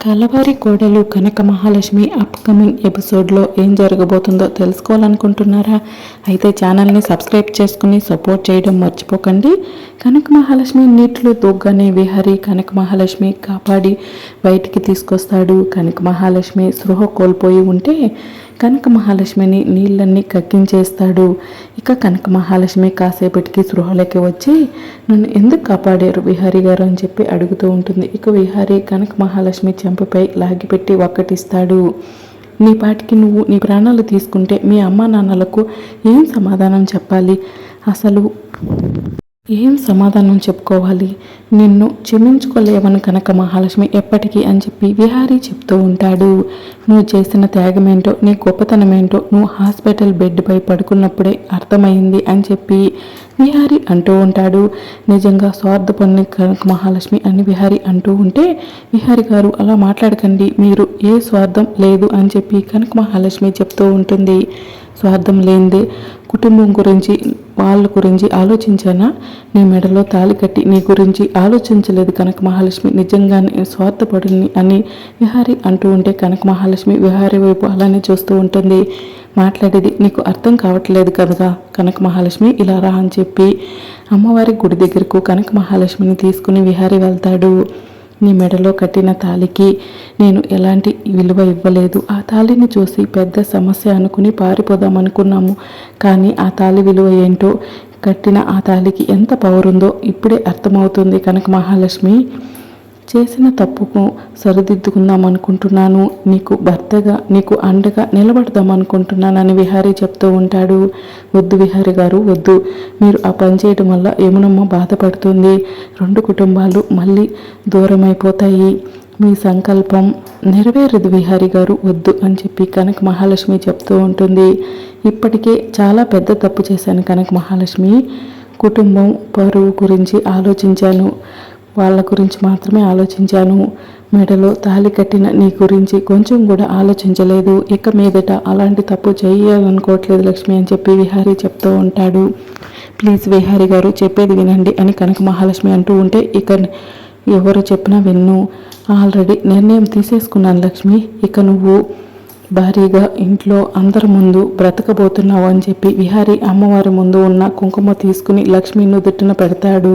కలవారి కోడలు కనక మహాలక్ష్మి అప్కమింగ్ ఎపిసోడ్లో ఏం జరగబోతుందో తెలుసుకోవాలనుకుంటున్నారా? అయితే ఛానల్ని సబ్స్క్రైబ్ చేసుకుని సపోర్ట్ చేయడం మర్చిపోకండి. కనక మహాలక్ష్మి నీటిలో దూగ్గానే విహారీ కనక మహాలక్ష్మి కాపాడి బయటికి తీసుకొస్తాడు. కనక మహాలక్ష్మి సృహ కోల్పోయి ఉంటే కనక మహాలక్ష్మిని నీళ్ళన్నీ కక్కించేస్తాడు. ఇక కనక మహాలక్ష్మి కాసేపటికి సృహలోకి వచ్చి నన్ను ఎందుకు కాపాడారు విహారీ గారు? అని చెప్పి అడుగుతూ ఉంటుంది. ఇక విహారీ కనక మహాలక్ష్మి చెంపపై లాగిపెట్టి ఒక్కటిస్తాడు నీ పాటికి నువ్వు నీ ప్రాణాలు తీసుకుంటే మీ అమ్మా నాన్నలకు ఏం సమాధానం చెప్పాలి? అసలు ఏం సమాధానం చెప్పుకోవాలి? నిన్ను క్షమించుకోలేవను కనుక మహాలక్ష్మి ఎప్పటికీ అని చెప్పి విహారీ చెప్తూ ఉంటాడు. నువ్వు చేసిన త్యాగమేంటో నీ గొప్పతనమేంటో నువ్వు హాస్పిటల్ బెడ్పై పడుకున్నప్పుడే అర్థమైంది అని చెప్పి విహారీ అంటూ ఉంటాడు. నిజంగా స్వార్థపన్ని కనక మహాలక్ష్మి అని విహారీ అంటూ ఉంటే విహారీ గారు అలా మాట్లాడకండి మీరు ఏ స్వార్థం లేదు అని చెప్పి కనక మహాలక్ష్మి చెప్తూ ఉంటుంది. స్వార్థం లేనిదే కుటుంబం గురించి వాళ్ళ గురించి ఆలోచించానా? నీ మెడలో తాలి కట్టి నీ గురించి ఆలోచించలేదు కనక మహాలక్ష్మి నిజంగానే స్వార్థపడుని అని విహారీ అంటూ ఉంటే కనక మహాలక్ష్మి విహారీ వైపు అలానే చూస్తూ ఉంటుంది. మాట్లాడేది నీకు అర్థం కావట్లేదు కదా కనక మహాలక్ష్మి ఇలా రా అని చెప్పి అమ్మవారి గుడి దగ్గరకు కనక మహాలక్ష్మిని తీసుకుని విహారీ వెళ్తాడు. నీ మెడలో కట్టిన తాలికి నేను ఎలాంటి విలువ ఇవ్వలేదు. ఆ తాళిని చూసి పెద్ద సమస్య అనుకుని పారిపోదాం అనుకున్నాము కానీ ఆ తాళి విలువ ఏంటో? కట్టిన ఆ తాళికి ఎంత పవర్ ఉందో ఇప్పుడే అర్థమవుతుంది కనక మహాలక్ష్మి చేసిన తప్పుకు సరిదిద్దుకుందాం అనుకుంటున్నాను నీకు భర్తగా నీకు అండగా నిలబడదాం అనుకుంటున్నానని విహారీ చెప్తూ ఉంటాడు. వద్దు విహారీ గారు వద్దు. మీరు ఆ పని చేయడం వల్ల యమునమ్మ బాధపడుతుంది. రెండు కుటుంబాలు మళ్ళీ దూరం అయిపోతాయి మీ సంకల్పం నెరవేరదు విహారి గారు వద్దు అని చెప్పి కనక మహాలక్ష్మి చెప్తూ ఉంటుంది. ఇప్పటికే చాలా పెద్ద తప్పు చేశాను కనక మహాలక్ష్మి. కుటుంబం పరువు గురించి ఆలోచించాను. వాళ్ళ గురించి మాత్రమే ఆలోచించాను. మెడలో తాలి కట్టిన నీ గురించి కొంచెం కూడా ఆలోచించలేదు. ఇక మీదట అలాంటి తప్పు చేయాలనుకోవట్లేదు లక్ష్మి అని చెప్పి విహారీ చెప్తూ ఉంటాడు. ప్లీజ్ విహారీ గారు చెప్పేది వినండి అని కనక మహాలక్ష్మి అంటూ ఉంటే ఇక ఎవరు చెప్పినా విన్ను. ఆల్రెడీ నిర్ణయం తీసేసుకున్నాను లక్ష్మి. ఇక నువ్వు భారీగా ఇంట్లో అందరి ముందు బ్రతకబోతున్నావు అని చెప్పి విహారీ అమ్మవారి ముందు ఉన్న కుంకుమ తీసుకుని లక్ష్మి నుదుటిన పెడతాడు.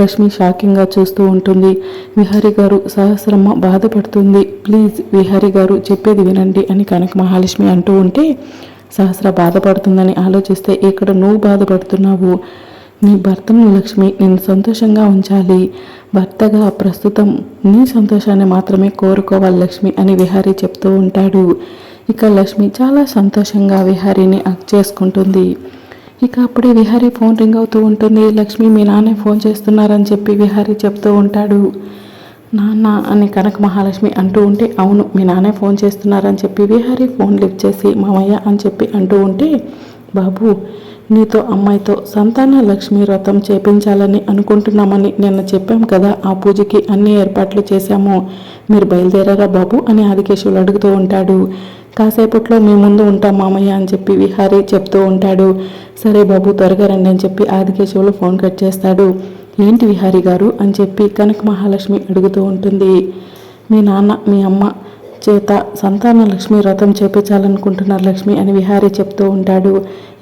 లక్ష్మి షాకింగ్గా చూస్తూ ఉంటుంది. విహారీ గారు సహస్రమ్మ బాధపడుతుంది. ప్లీజ్ విహారీ గారు చెప్పేది వినండి అని కనక మహాలక్ష్మి అంటూ ఉంటే సహస్ర బాధపడుతుందని ఆలోచిస్తే ఇక్కడ నువ్వు బాధపడుతున్నావు? నీ భర్తను లక్ష్మి నేను సంతోషంగా ఉంచాలి. భర్తగా ప్రస్తుతం నీ సంతోషాన్ని మాత్రమే కోరుకోవాలి లక్ష్మి అని విహారీ చెప్తూ ఉంటాడు. ఇక లక్ష్మి చాలా సంతోషంగా విహారీని అక్ చేసుకుంటుంది. ఇక అప్పుడే విహారీ ఫోన్ రింగ్ అవుతూ ఉంటుంది. లక్ష్మి మీ నాన్నే ఫోన్ చేస్తున్నారని చెప్పి విహారీ చెప్తూ ఉంటాడు. నాన్న అని కనక మహాలక్ష్మి అంటూ ఉంటే అవును మీ నాన్నే ఫోన్ చేస్తున్నారని చెప్పి విహారీ ఫోన్ లిఫ్ట్ చేసి మామయ్య అని చెప్పి అంటూ ఉంటే బాబు నీతో అమ్మాయితో సంతాన లక్ష్మి వ్రతం చేపించాలని అనుకుంటున్నామని నిన్న చెప్పాం కదా ఆ పూజకి అన్ని ఏర్పాట్లు చేశాము. మీరు బయలుదేరారా బాబు? అని ఆదికేశవులు అడుగుతూ ఉంటాడు. కాసేపట్లో మీ ముందు ఉంటాం మామయ్య అని చెప్పి విహారీ చెప్తూ ఉంటాడు. సరే బాబు త్వరగా రండి అని చెప్పి ఆదికేశవులు ఫోన్ కట్ చేస్తాడు. ఏంటి విహారీ గారు అని చెప్పి కనక మహాలక్ష్మి అడుగుతూ ఉంటుంది. మీ నాన్న మీ అమ్మ చేత సంతాన లక్ష్మి వ్రతం చేపించాలనుకుంటున్నారు లక్ష్మి అని విహారీ చెప్తూ ఉంటాడు.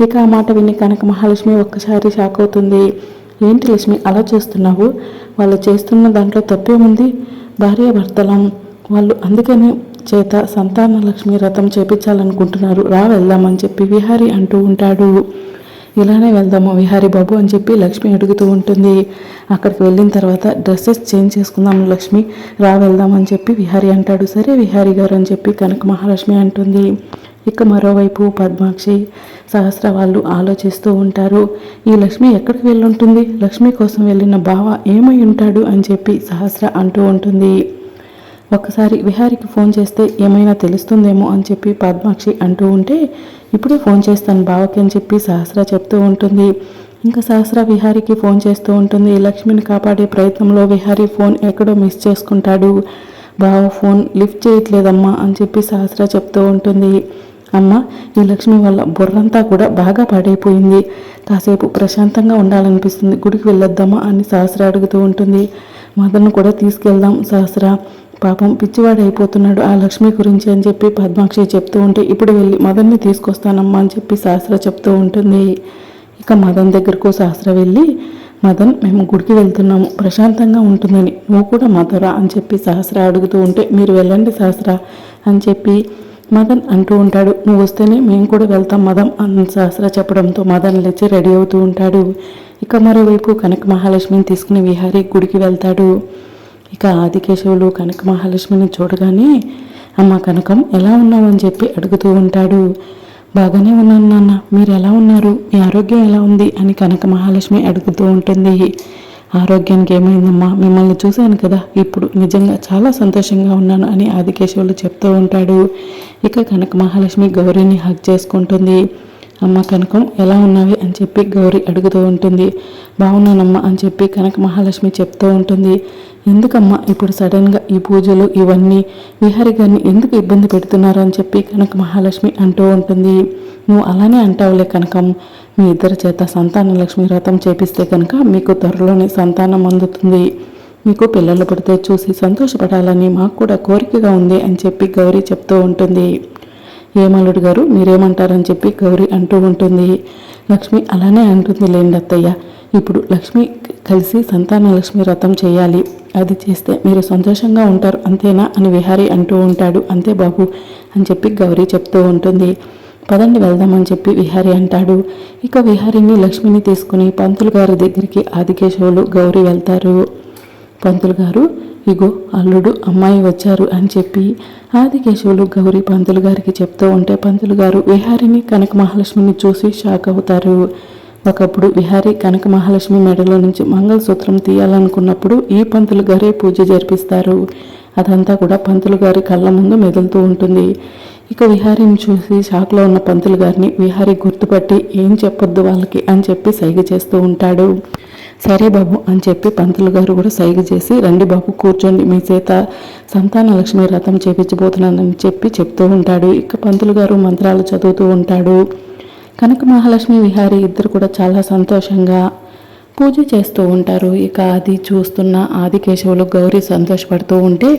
ఇక ఆ మాట విని కనక మహాలక్ష్మి ఒక్కసారి షాక్ అవుతుంది. ఏంటి లక్ష్మి అలా చేస్తున్నావు? వాళ్ళు చేస్తున్న దాంట్లో తప్పేముంది? భార్యాభర్తలం. వాళ్ళు అందుకనే చేత సంతాన లక్ష్మి రథం చేపించాలనుకుంటున్నారు. రా వెళ్దామని చెప్పి విహారీ అంటూ ఉంటాడు. ఇలానే వెళ్దాము విహారీ బాబు అని చెప్పి లక్ష్మి అడుగుతూ ఉంటుంది. అక్కడికి వెళ్ళిన తర్వాత డ్రెస్సెస్ చేంజ్ చేసుకుందాం లక్ష్మి రా వెళ్దామని చెప్పి విహారీ అంటాడు. సరే విహారీ గారు అని చెప్పి కనక మహాలక్ష్మి అంటుంది. ఇక మరోవైపు పద్మాక్షి సహస్ర వాళ్ళు ఆలోచిస్తూ ఉంటారు. ఈ లక్ష్మి ఎక్కడికి వెళ్ళుంటుంది లక్ష్మి కోసం వెళ్ళిన బావ ఏమై ఉంటాడు? అని చెప్పి సహస్ర అంటూ ఉంటుంది. ఒక్కసారి విహారికి ఫోన్ చేస్తే ఏమైనా తెలుస్తుందేమో అని చెప్పి పద్మాక్షి అంటూ ఉంటే ఇప్పుడే ఫోన్ చేస్తాను బావకి అని చెప్పి సహస్ర చెప్తూ ఉంటుంది. ఇంకా సహస్ర విహారికి ఫోన్ చేస్తూ ఉంటుంది. లక్ష్మిని కాపాడే ప్రయత్నంలో విహారీ ఫోన్ ఎక్కడో మిస్ చేసుకుంటాడు. బావ ఫోన్ లిఫ్ట్ చేయట్లేదమ్మా అని చెప్పి సహస్ర చెప్తూ ఉంటుంది. అమ్మ ఈ లక్ష్మి వల్ల బుర్రంతా కూడా బాగా పాడైపోయింది. కాసేపు ప్రశాంతంగా ఉండాలనిపిస్తుంది. గుడికి వెళ్ళొద్దామా అని సహస్ర అడుగుతూ ఉంటుంది. మదర్ను కూడా తీసుకెళ్దాం సహస్ర పాపం పిచ్చివాడు అయిపోతున్నాడు ఆ లక్ష్మి గురించి అని చెప్పి పద్మాక్షి చెప్తూ ఉంటే ఇప్పుడు వెళ్ళి మదన్ని తీసుకొస్తానమ్మా అని చెప్పి సహస్ర చెప్తూ ఉంటుంది. ఇక మదన్ దగ్గరకు సహస్ర వెళ్ళి మదన్ మేము గుడికి వెళ్తున్నాము. ప్రశాంతంగా ఉంటుందని. నువ్వు కూడా మదరా అని చెప్పి సహస్ర అడుగుతూ ఉంటే మీరు వెళ్ళండి సహస్ర అని చెప్పి మదన్ అంటూ ఉంటాడు. నువ్వు వస్తేనే మేము కూడా వెళ్తాం మదం అని సహస్ర చెప్పడంతో మదన్ లేచి రెడీ అవుతూ ఉంటాడు. ఇక మరోవైపు కనక మహాలక్ష్మిని తీసుకుని విహారీ గుడికి వెళ్తాడు. ఇక ఆదికేశవులు కనక మహాలక్ష్మిని చూడగానే అమ్మ కనకం ఎలా ఉన్నావు? అని చెప్పి అడుగుతూ ఉంటాడు. బాగానే ఉన్నాను నాన్న. మీరు ఎలా ఉన్నారు? మీ ఆరోగ్యం ఎలా ఉంది? అని కనక మహాలక్ష్మి అడుగుతూ ఉంటుంది. ఆరోగ్యానికి ఏమైందమ్మా? మిమ్మల్ని చూశాను కదా. ఇప్పుడు నిజంగా చాలా సంతోషంగా ఉన్నాను అని ఆదికేశవులు చెప్తూ ఉంటాడు. ఇక కనక మహాలక్ష్మి గౌరీని హక్ చేసుకుంటుంది. అమ్మ కనకం ఎలా ఉన్నావి? అని చెప్పి గౌరీ అడుగుతూ ఉంటుంది. బాగున్నానమ్మా అని చెప్పి కనక మహాలక్ష్మి చెప్తూ ఉంటుంది. ఎందుకమ్మా ఇప్పుడు సడన్గా ఈ పూజలు ఇవన్నీ? విహారి గారిని ఎందుకు ఇబ్బంది పెడుతున్నారు అని చెప్పి కనక మహాలక్ష్మి అంటూ ఉంటుంది. నువ్వు అలానే అంటావులే కనకం మీ ఇద్దరి చేత సంతాన లక్ష్మి వ్రతం చేపిస్తే కనుక మీకు త్వరలోనే సంతానం అందుతుంది. మీకు పిల్లలు పుడితే చూసి సంతోషపడాలని మాకు కూడా కోరికగా ఉంది అని చెప్పి గౌరీ చెప్తూ ఉంటుంది. ఏమల్లుడు గారు మీరేమంటారని చెప్పి గౌరీ అంటూ ఉంటుంది. లక్ష్మి అలానే అంటుంది లేండి అత్తయ్య. ఇప్పుడు లక్ష్మి కలిసి సంతాన లక్ష్మి వ్రతం చేయాలి. అది చేస్తే మీరు సంతోషంగా ఉంటారు అంతేనా అని విహారీ అంటూ ఉంటాడు. అంతే బాబు అని చెప్పి గౌరీ చెప్తూ ఉంటుంది. పదండి వెళ్దామని చెప్పి విహారి అంటాడు. ఇక విహారిని లక్ష్మిని తీసుకుని పంతులు గారి దగ్గరికి ఆదికేశవులు గౌరీ వెళ్తారు. పంతులు గారు ఇగో అల్లుడు అమ్మాయి వచ్చారు అని చెప్పి ఆదికేశవులు గౌరీ పంతులు గారికి చెప్తూ ఉంటే పంతులు గారు విహారిని కనక మహాలక్ష్మిని చూసి షాక్ అవుతారు. ఒకప్పుడు విహారి కనక మహాలక్ష్మి మెడలో నుంచి మంగళసూత్రం తీయాలనుకున్నప్పుడు ఈ పంతులు గారే పూజ జరిపిస్తారు. అదంతా కూడా పంతులు గారి కళ్ళ ముందు మెదులుతూ ఉంటుంది. ఇక విహారీని చూసి షాక్లో ఉన్న పంతులు గారిని విహారీ గుర్తుపట్టి ఏం చెప్పొద్దు వాళ్ళకి అని చెప్పి సైగ చేస్తూ ఉంటాడు. సరే బాబు అని చెప్పి పంతులు గారు కూడా సైగ చేసి రండి బాబు కూర్చోండి మీ చేత సంతాన లక్ష్మి రథం చేపించబోతున్నానని చెప్పి చెప్తూ ఉంటాడు. ఇక పంతులు గారు మంత్రాలు చదువుతూ ఉంటాడు. కనక మహాలక్ష్మి విహారీ ఇద్దరు కూడా చాలా సంతోషంగా పూజ చేస్తూ ఉంటారు. ఇక అది చూస్తున్న ఆదికేశవులు గౌరీ సంతోషపడుతూ ఉంటే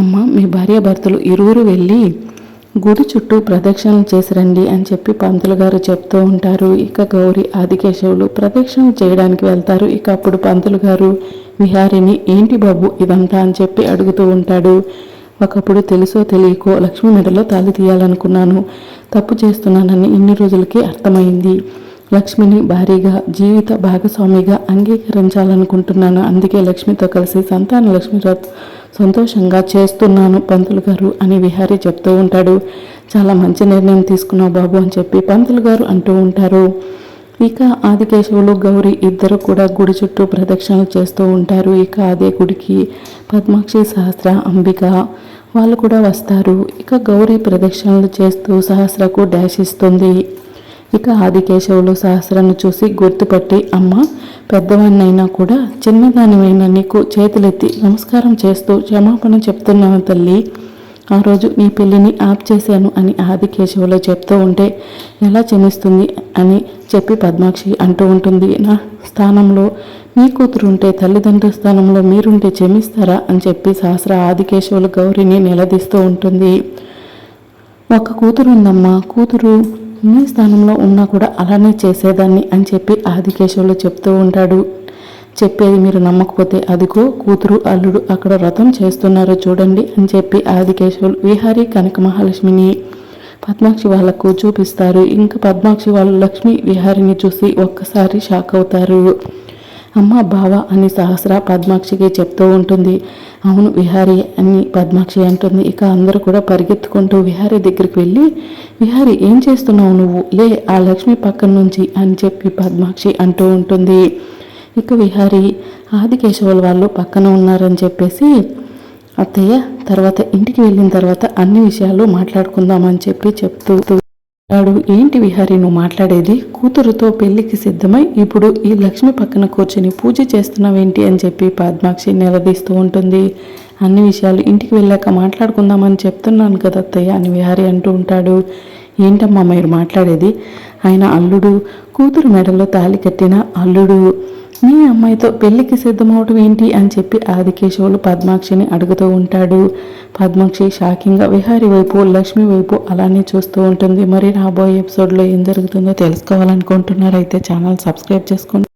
అమ్మ మీ భార్యాభర్తలు ఇరువురు వెళ్ళి గుడి చుట్టూ ప్రదక్షిణలు చేసి రండి అని చెప్పి పంతులు గారు చెప్తూ ఉంటారు. ఇక గౌరీ ఆదికేశవులు ప్రదక్షిణలు చేయడానికి వెళ్తారు. ఇక అప్పుడు పంతులు గారు విహారిని ఏంటి బాబు ఇదంతా అని చెప్పి అడుగుతూ ఉంటాడు. ఒకప్పుడు తెలుసో తెలియకో లక్ష్మి మెడలో తాళి తీయాలనుకున్నాను. తప్పు చేస్తున్నానని ఇన్ని రోజులకి అర్థమైంది. లక్ష్మిని భారీగా జీవిత భాగస్వామిగా అంగీకరించాలనుకుంటున్నాను. అందుకే లక్ష్మితో కలిసి సంతాన లక్ష్మి సంతోషంగా చేస్తున్నాను పంతులు గారు అని విహారీ చెప్తూ ఉంటాడు. చాలా మంచి నిర్ణయం తీసుకున్నావు బాబు అని చెప్పి పంతులు గారు అంటూ ఉంటారు. ఇక ఆదికేశవులు గౌరీ ఇద్దరు కూడా గుడి చుట్టూ ప్రదక్షిణలు చేస్తూ ఉంటారు. ఇక అదే గుడికి పద్మాక్షి సహస్ర అంబిక వాళ్ళు కూడా వస్తారు. ఇక గౌరీ ప్రదక్షిణలు చేస్తూ సహస్రకు డాష్ ఇస్తుంది. ఇక ఆదికేశవులు సహస్రను చూసి గుర్తుపట్టి అమ్మ పెద్దవాణ్ణైనా కూడా చిన్నదానివైన నీకు చేతులెత్తి నమస్కారం చేస్తూ క్షమాపణ చెప్తున్నాను తల్లి. ఆ రోజు నీ పెళ్ళిని ఆప్ చేశాను అని ఆదికేశవులు చెప్తూ ఉంటే ఎలా క్షమిస్తుంది అని చెప్పి పద్మాక్షి అంటూ ఉంటుంది. నా స్థానంలో మీ కూతురు ఉంటే తల్లిదండ్రుల స్థానంలో మీరుంటే క్షమిస్తారా అని చెప్పి సహస్ర ఆదికేశవులు గౌరిని నిలదీస్తూ ఉంటుంది. ఒక కూతురు ఉందమ్మా కూతురు మీ స్థానంలో ఉన్నా కూడా అలానే చేసేదాన్ని అని చెప్పి ఆదికేశవులు చెప్తూ ఉంటాడు. చెప్పేది మీరు నమ్మకపోతే అదిగో కూతురు అల్లుడు అక్కడ వ్రతం చేస్తున్నారో చూడండి అని చెప్పి ఆదికేశవులు విహారీ కనక మహాలక్ష్మిని పద్మాక్షి వాళ్ళకు చూపిస్తారు. ఇంకా పద్మాక్షి వాళ్ళు లక్ష్మి విహారిని చూసి ఒక్కసారి షాక్ అవుతారు. అమ్మ బావ అని సహస్ర పద్మాక్షికి చెప్తూ ఉంటుంది. అవును విహారి అని పద్మాక్షి అంటుంది. ఇక అందరూ కూడా పరిగెత్తుకుంటూ విహారి దగ్గరికి వెళ్ళి విహారి ఏం చేస్తున్నావు నువ్వు? లే ఆ లక్ష్మి పక్కన నుంచి అని చెప్పి పద్మాక్షి అంటూ ఉంటుంది. ఇక విహారి ఆదికేశవుల వాళ్ళు పక్కన ఉన్నారని చెప్పేసి అత్తయ్య తర్వాత ఇంటికి వెళ్ళిన తర్వాత అన్ని విషయాలు మాట్లాడుకుందామని చెప్పి చెప్తూ వాడు ఏంటి విహారి నువ్వు మాట్లాడేది? కూతురుతో పెళ్ళికి సిద్ధమై ఇప్పుడు ఈ లక్ష్మి పక్కన కూర్చొని పూజ చేస్తున్నావేంటి అని చెప్పి పద్మాక్షి నిలదీస్తూ ఉంటుంది. అన్ని విషయాలు ఇంటికి వెళ్ళాక మాట్లాడుకుందామని చెప్తున్నాను కదా అత్తయ్య అని విహారి అంటూ ఉంటాడు. ఏంటమ్మా మీరు మాట్లాడేది? ఆయన అల్లుడు. కూతురు మెడలో తాళి కట్టిన అల్లుడు. మీ అమ్మాయితో పెళ్ళికి సిద్ధమవటం ఏంటి అని చెప్పి ఆదికేశవులు పద్మాక్షిని అడుగుతూ ఉంటాడు. పద్మాక్షి షాకింగ్గా విహారి వైపు లక్ష్మి వైపు అలానే చూస్తూ ఉంటుంది. మరి రాబోయే ఎపిసోడ్లో ఏం జరుగుతుందో తెలుసుకోవాలనుకుంటున్నారైతే ఛానల్ సబ్స్క్రైబ్ చేసుకోండి